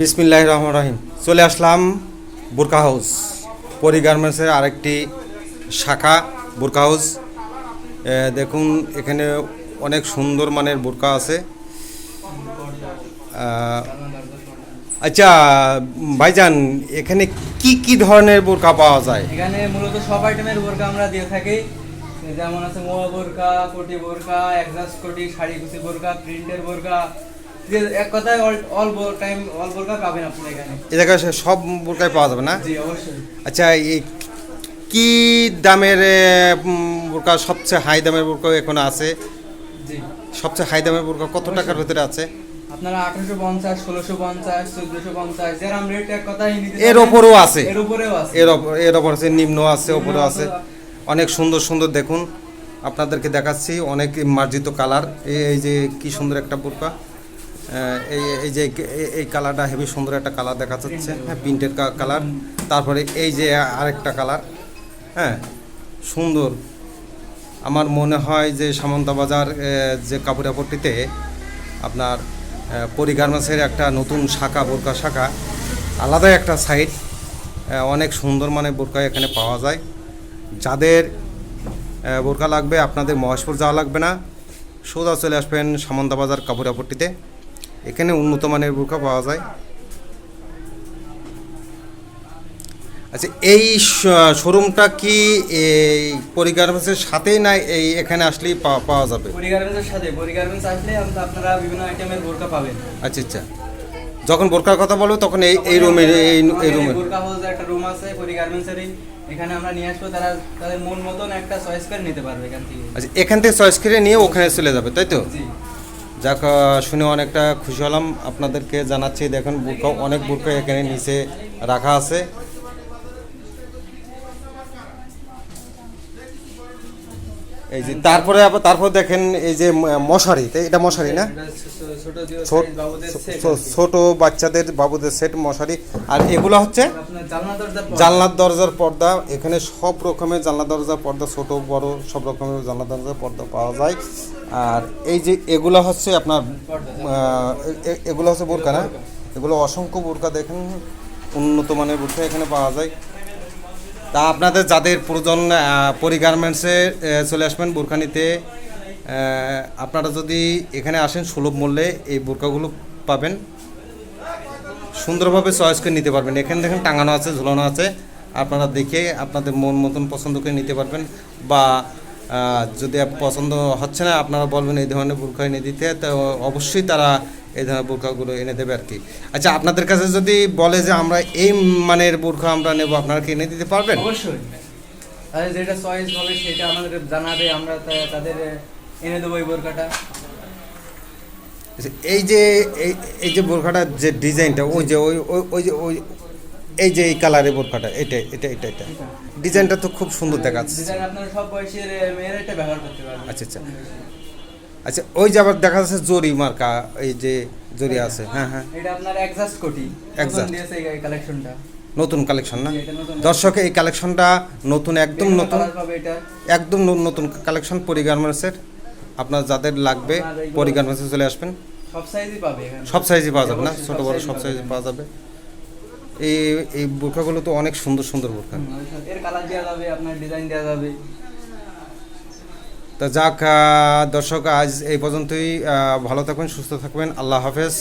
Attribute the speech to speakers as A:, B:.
A: বিসমিল্লাহ রহমান রহিম। চলে আসলাম বুরকা হাউস। পরি গার্মেন্টসের আরেকটি শাখা, বুরকা হাউস। দেখুন, এখানে অনেক সুন্দর মানের বোরকা আছে। আচ্ছা ভাইজান, এখানে কি কি ধরনের বোরকা পাওয়া যায়?
B: এখানে মূলত সব আইটেমের বোরকা আমরা দিয়ে থাকি। যেমন আছে মোয়া বোরকা, কোটি বোরকা একজাস্ট কোটি, শাড়ি কুচি বোরকা, প্রিন্টের বোরকা এক কথায় অল অল টাইম অল বোরকা পাবেন আপনি এখানে।
A: এ সব বোরকাই পাওয়া যাবে না?
B: জি অবশ্যই।
A: আচ্ছা এই কি দামের বোরকা সবচেয়ে হাই দামের বোরকা এখন আছে?
B: জি।
A: সবচেয়ে হাই দামের বোরকা কত টাকার ভিতরে আছে?
B: আপনারা আঠারোশো পঞ্চাশ ষোলোশো পঞ্চাশ চোদ্দশো পঞ্চাশ যেরকম রেট এক কথায়
A: এর। ওপরেও আছে।
B: এর উপরেও আছে।
A: এর ওপর- এর ওপর আছে নিম্ন আছে ওপরে আছে। অনেক সুন্দর সুন্দর দেখুন। আপনাদেরকে দেখাচ্ছি অনেক মার্জিত কালার। এই যে কি সুন্দর একটা বোরকা। এই এই যে এই- কালারটা হেভি সুন্দর একটা কালার দেখা যাচ্ছে। হ্যাঁ প্রিন্টেড কালার। তারপরে এই যে আরেকটা কালার। হ্যাঁ সুন্দর। আমার মনে হয় যে সামন্ত বাজার যে কাপড়াপট্টিতে আপনার আহ, পরি গার্মেন্টসের একটা নতুন শাখা বোরকা শাখা আলাদা একটা সাইট অনেক সুন্দর মানে বোরকা এখানে পাওয়া যায়। যাদের বোরকা লাগবে আপনাদের মহেশপুর যাওয়া লাগবে না। সোজা চলে আসবেন সামন্ত বাজার কাপড়াপট্টিতে। এখানে উন্নত মানের বোরকা পাওয়া যায়। আচ্ছা এই শোরুমটা কি এই পরি গার্মেন্টসের সাথেই না এই এখানে আসলেই পাওয়া যাবে?
B: পরিগার্মেন্টসের সাথে পরিগার্মেন্টস আসলে আপ- আপনারা বিভিন্ন আইটেমের বোরকা পাবেন।
A: আচ্ছা আচ্ছা। যখন বোরকার কথা বলব তখন এই এই রুমে এই এই রুমে।
B: বোরকা হাউসে একটা রুম আছে পরিগার্মেন্টসেরই এখানে আমরা নিয়ে আসব তারা তাদের মন মতন একটা চয়েস করে নিতে পারবে এখান থেকে।
A: আচ্ছা এখান থেকে চয়েস করে নিয়ে ওখানে চলে যাবে তাই তো?
B: জি।
A: যাক আহ, শুনে অনেকটা খুশি হলাম। আপনাদেরকে জানাচ্ছি দেখুন বুরকা অনেক বুরকা এখানে নিচে রাখা আছে। এই যে তারপরে আবার তারপর দেখেন এই যে মশারি এটা মশারি না?
B: ছোট
A: বাচ্চাদের বাবুদের সেট মশারি। আর এগুলো হচ্ছে জানলার দরজার পর্দা। এখানে সব রকমের জানলা দরজার পর্দা ছোট বড় সব রকমের জানলা দরজার পর্দা পাওয়া যায়। আর এই যে এগুলো হচ্ছে আপনার এগুলো হচ্ছে বোরকা না? এগুলো অসংখ্য বোরকা দেখেন, উন্নত মানের বোরকা এখানে পাওয়া যায়। তা আপনাদের যাদের প্রয়োজন পরি গার্মেন্টসে চলে আসবেন বোরকা নিতে আপনারা যদি এখানে আসেন সুলভ মূল্যে এই বোরকাগুলো পাবেন। সুন্দরভাবে চয়েস করে নিতে পারবেন। এখানে দেখেন টাঙানো আছে, ঝুলানো আছে। আপনারা দেখে আপনাদের মন মতন পছন্দ করে নিতে পারবেন বা যদি পছন্দ হচ্ছে না আপনারা বলবেন এই ধরনের বোরখা এনে দিতে তো অবশ্যই তারা এই ধরনের বোরখাগুলো এনে দেবে আর কি। আচ্ছা আপনাদের কাছে যদি বলে যে আমরা এই মানের বোরখা আমরা নেব আপনারা কি এনে দিতে পারবেন?
B: অবশ্যই। তাদের যেটা চয়েস হবে সেটা আমাদের জানাবে আমরা তাদের এনে দেবো এই বোরকাটা
A: আচ্ছা, এই যে এই যে বোরখাটার যে ডিজাইনটা ওই যে ওই ওই- ওই যে ওই এই যে এই কালারের বোরখাটা এটা এটা এটা এটা। ডিজাইনটা তো খুব সুন্দর দেখাচ্ছে।
B: ডিজাইন আপনারা সব বয়সের মেয়েরা এটা ব্যবহার করতে পারবে।
A: আচ্ছা, আচ্ছা। আচ্ছা ওই যে আবার দেখা যাচ্ছে জরি মার্কা এই যে জরি আছে। হ্যাঁ হ্যাঁ
B: এটা আপনার একজাস্ট কোটি। নতুন দিয়েছে এই কালেকশনটা
A: নতুন কালেকশন না? দর্শক এই কালেকশনটা নতুন একদম নতুন। একদম নতুন কালেকশন পরি গার্মেন্টসের আপনার যাদের লাগবে পরি গার্মেন্টসে চলে আসবেন।
B: সব সাইজই পাবে
A: সব সাইজই পাওয়া যাবে না? ছোট বড় সব
B: পাবে
A: সাইজে পাওয়া যাবে। এই এই বোরখাগুলো তো অনেক সুন্দর সুন্দর বোরখা।
B: এর কালার দেওয়া যাবে আপনার ডিজাইন দেওয়া যাবে।
A: তা যাক দর্শক আজ এই পর্যন্তই ভালো থাকবেন সুস্থ থাকবেন আল্লাহ হাফেজ।